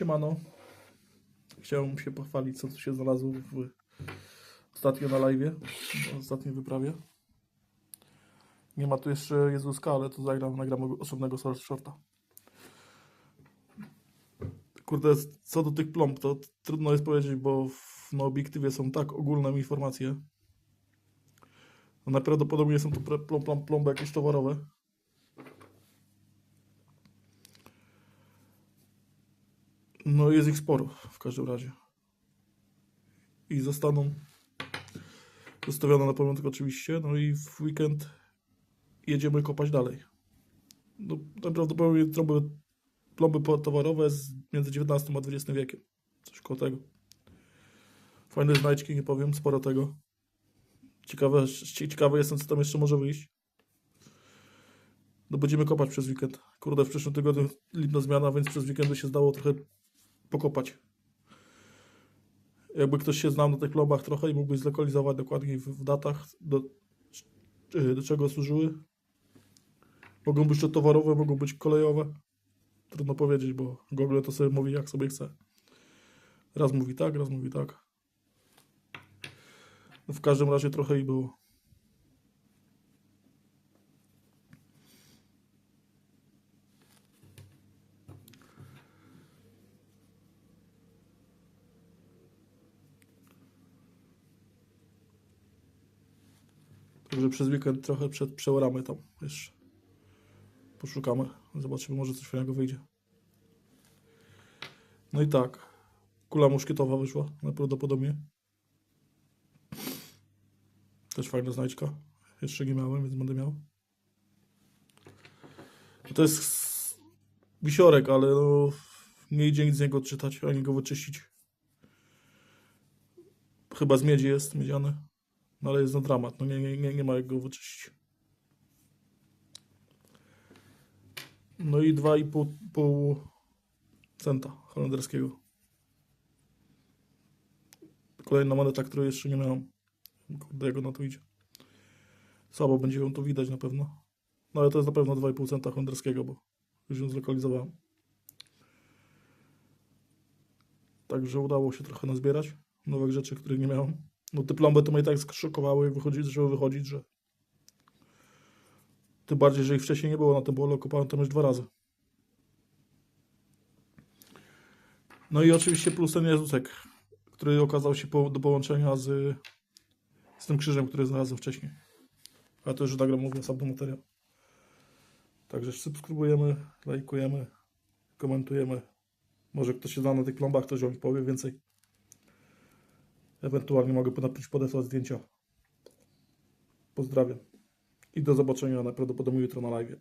Siemano. Chciałem się pochwalić, co tu się znalazło w, ostatnio na live, ostatniej wyprawie. Nie ma tu jeszcze Jezuska, ale to zagram, nagram osobnego shorta. Kurde, co do tych plomb, to trudno jest powiedzieć, bo w, na obiektywie są tak ogólne informacje. No najprawdopodobniej są to pre- plom, plom, plomby jakieś towarowe. No jest ich sporo w każdym razie. I zostaną zostawione na pamiątkę oczywiście. No i w weekend jedziemy kopać dalej. No najprawdopodobniej trąby, plomby towarowe z między XIX a XX wiekiem. Coś koło tego. Fajne znajdźki, nie powiem, sporo tego. Ciekawe, cie- ciekawy jestem, co tam jeszcze może wyjść. No będziemy kopać przez weekend. Kurde, w przyszłym tygodniu lipna zmiana, więc przez weekendy się zdało trochę pokopać. Jakby ktoś się znał na tych plombach trochę i mógłby zlokalizować dokładniej w, w datach, do, czy- do czego służyły. Mogą być to towarowe, mogą być kolejowe. Trudno powiedzieć, bo Google to sobie mówi jak sobie chce. Raz mówi tak, raz mówi tak. No w każdym razie trochę i było. Także przez weekend trochę przed przeoramy tam jeszcze. Poszukamy. Zobaczymy, może coś fajnego wyjdzie. No i tak. Kula muszkietowa wyszła najprawdopodobniej. Też fajna znajdźka. Jeszcze nie miałem, więc będę miał. To jest wisiorek, ale no, nie idzie nic z niego odczytać, ani go wyczyścić. Chyba z miedzi jest, miedziany. No ale jest na dramat, no nie, nie, nie, nie ma jak go wyczyścić. No i 2,5 pół centa holenderskiego. Kolejna moneta, której jeszcze nie miałem. Kurde, jak ona tu idzie. Słabo będzie ją tu widać na pewno. No ale to jest na pewno 2,5 centa holenderskiego, bo już ją zlokalizowałem. Także udało się trochę nazbierać nowych rzeczy, których nie miałem. No te plomby to mnie tak szokowały, jak wychodzi, zaczęły wychodzić, że tym bardziej, że ich wcześniej nie było na tym polu, kopałem tam już dwa razy. No i oczywiście plus ten Jezusek, który okazał się po, do połączenia z, z tym krzyżem, który znalazłem wcześniej. A to już nagram mówię osobny materiał. Także subskrybujemy, lajkujemy, komentujemy. Może ktoś się zna na tych plombach, ktoś wam powie więcej. Ewentualnie mogę podesłać zdjęcia. Pozdrawiam. I do zobaczenia najprawdopodobniej jutro na live.